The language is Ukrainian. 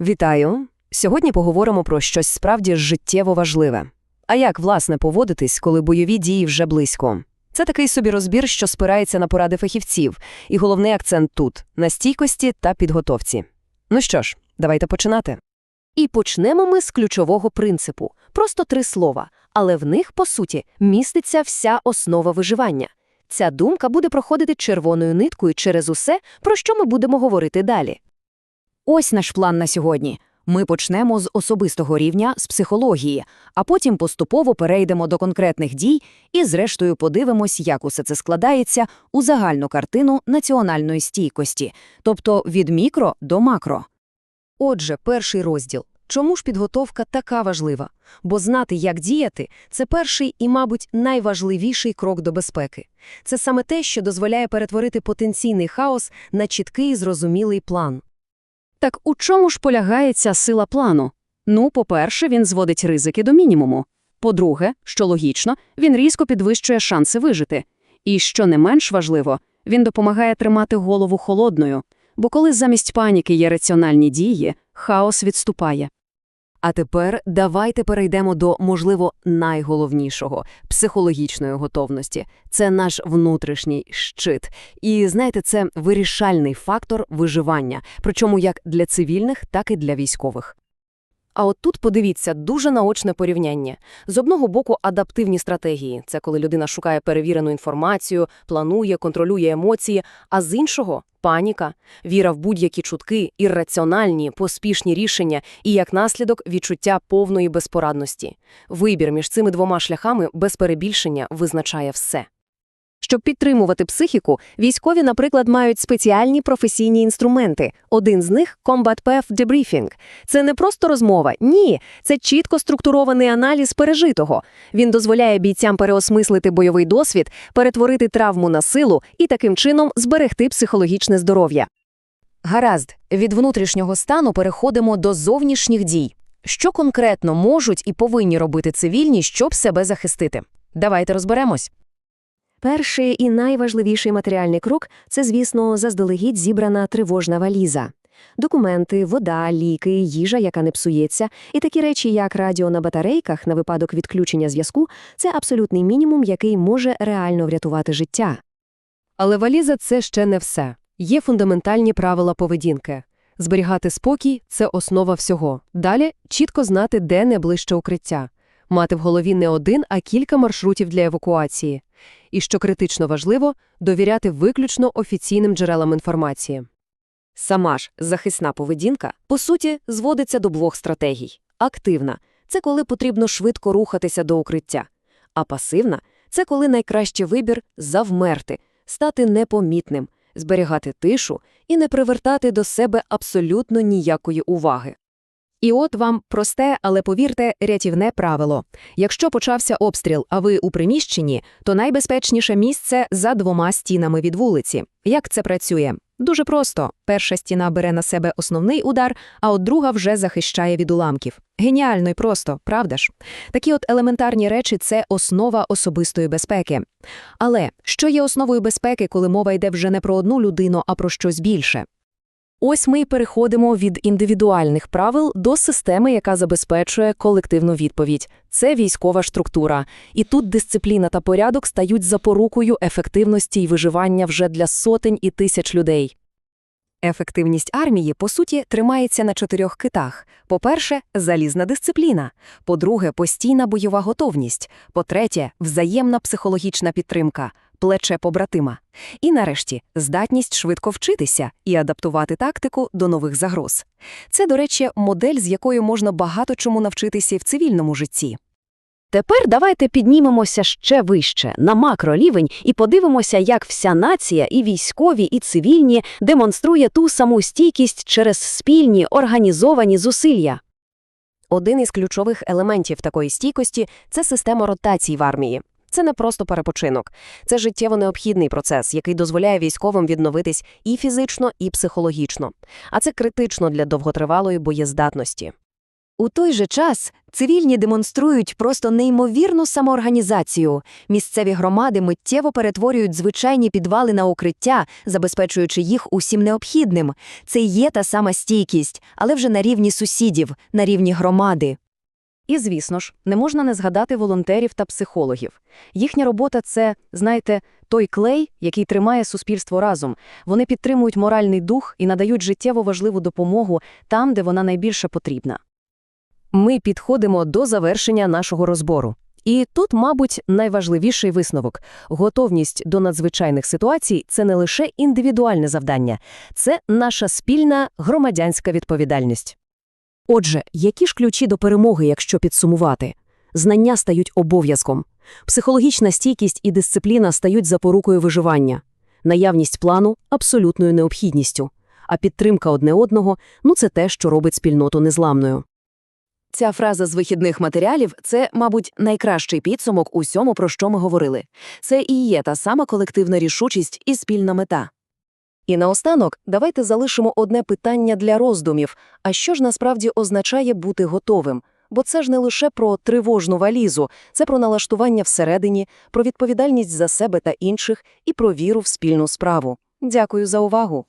Вітаю! Сьогодні поговоримо про щось справді життєво важливе. А як, власне, поводитись, коли бойові дії вже близько? Це такий собі розбір, що спирається на поради фахівців, і головний акцент тут – на стійкості та підготовці. Ну що ж, давайте починати. І почнемо ми з ключового принципу. Просто три слова, але в них, по суті, міститься вся основа виживання. Ця думка буде проходити червоною ниткою через усе, про що ми будемо говорити далі. Ось наш план на сьогодні. Ми почнемо з особистого рівня, з психології, а потім поступово перейдемо до конкретних дій і, зрештою, подивимось, як усе це складається у загальну картину національної стійкості, тобто від мікро до макро. Отже, перший розділ. Чому ж підготовка така важлива? Бо знати, як діяти – це перший і, мабуть, найважливіший крок до безпеки. Це саме те, що дозволяє перетворити потенційний хаос на чіткий і зрозумілий план. Так у чому ж полягає ця сила плану? Ну, по-перше, він зводить ризики до мінімуму. По-друге, що логічно, він різко підвищує шанси вижити. І, що не менш важливо, він допомагає тримати голову холодною, бо коли замість паніки є раціональні дії, хаос відступає. А тепер давайте перейдемо до, можливо, найголовнішого – психологічної готовності. Це наш внутрішній щит. І, знаєте, це вирішальний фактор виживання, причому як для цивільних, так і для військових. А от тут подивіться дуже наочне порівняння. З одного боку, адаптивні стратегії – це коли людина шукає перевірену інформацію, планує, контролює емоції, а з іншого – паніка, віра в будь-які чутки, ірраціональні, поспішні рішення і, як наслідок, відчуття повної безпорадності. Вибір між цими двома шляхами без перебільшення визначає все. Щоб підтримувати психіку, військові, наприклад, мають спеціальні професійні інструменти. Один з них – Combat Path Debriefing. Це не просто розмова, ні, це чітко структурований аналіз пережитого. Він дозволяє бійцям переосмислити бойовий досвід, перетворити травму на силу і таким чином зберегти психологічне здоров'я. Гаразд, від внутрішнього стану переходимо до зовнішніх дій. Що конкретно можуть і повинні робити цивільні, щоб себе захистити? Давайте розберемось. Перший і найважливіший матеріальний крок – це, звісно, заздалегідь зібрана тривожна валіза. Документи, вода, ліки, їжа, яка не псується, і такі речі, як радіо на батарейках на випадок відключення зв'язку – це абсолютний мінімум, який може реально врятувати життя. Але валіза – це ще не все. Є фундаментальні правила поведінки. Зберігати спокій – це основа всього. Далі – чітко знати, де найближче укриття. Мати в голові не один, а кілька маршрутів для евакуації. І, що критично важливо, довіряти виключно офіційним джерелам інформації. Сама ж захисна поведінка, по суті, зводиться до двох стратегій. Активна – це коли потрібно швидко рухатися до укриття. А пасивна – це коли найкращий вибір – завмерти, стати непомітним, зберігати тишу і не привертати до себе абсолютно ніякої уваги. І от вам просте, але повірте, рятівне правило. Якщо почався обстріл, а ви у приміщенні, то найбезпечніше місце за двома стінами від вулиці. Як це працює? Дуже просто. Перша стіна бере на себе основний удар, а от друга вже захищає від уламків. Геніально і просто, правда ж? Такі от елементарні речі – це основа особистої безпеки. Але що є основою безпеки, коли мова йде вже не про одну людину, а про щось більше? Ось ми й переходимо від індивідуальних правил до системи, яка забезпечує колективну відповідь. Це військова структура. І тут дисципліна та порядок стають запорукою ефективності й виживання вже для сотень і тисяч людей. Ефективність армії, по суті, тримається на чотирьох китах. По-перше, залізна дисципліна. По-друге, постійна бойова готовність. По-третє, взаємна психологічна підтримка, плече побратима. І нарешті, здатність швидко вчитися і адаптувати тактику до нових загроз. Це, до речі, модель, з якою можна багато чому навчитися і в цивільному житті. Тепер давайте піднімемося ще вище, на макрорівень, і подивимося, як вся нація, і військові, і цивільні, демонструє ту саму стійкість через спільні організовані зусилля. Один із ключових елементів такої стійкості – це система ротацій в армії. Це не просто перепочинок. Це життєво необхідний процес, який дозволяє військовим відновитись і фізично, і психологічно. А це критично для довготривалої боєздатності. У той же час цивільні демонструють просто неймовірну самоорганізацію. Місцеві громади миттєво перетворюють звичайні підвали на укриття, забезпечуючи їх усім необхідним. Це є та сама стійкість, але вже на рівні сусідів, на рівні громади. І, звісно ж, не можна не згадати волонтерів та психологів. Їхня робота – це, знаєте, той клей, який тримає суспільство разом. Вони підтримують моральний дух і надають життєво важливу допомогу там, де вона найбільше потрібна. Ми підходимо до завершення нашого розбору. І тут, мабуть, найважливіший висновок. Готовність до надзвичайних ситуацій – це не лише індивідуальне завдання, це наша спільна громадянська відповідальність. Отже, які ж ключі до перемоги, якщо підсумувати? Знання стають обов'язком. Психологічна стійкість і дисципліна стають запорукою виживання. Наявність плану – абсолютною необхідністю. А підтримка одне одного – ну це те, що робить спільноту незламною. Ця фраза з вихідних матеріалів – це, мабуть, найкращий підсумок усьому, про що ми говорили. Це і є та сама колективна рішучість і спільна мета. І наостанок давайте залишимо одне питання для роздумів. А що ж насправді означає бути готовим? Бо це ж не лише про тривожну валізу, це про налаштування всередині, про відповідальність за себе та інших і про віру в спільну справу. Дякую за увагу.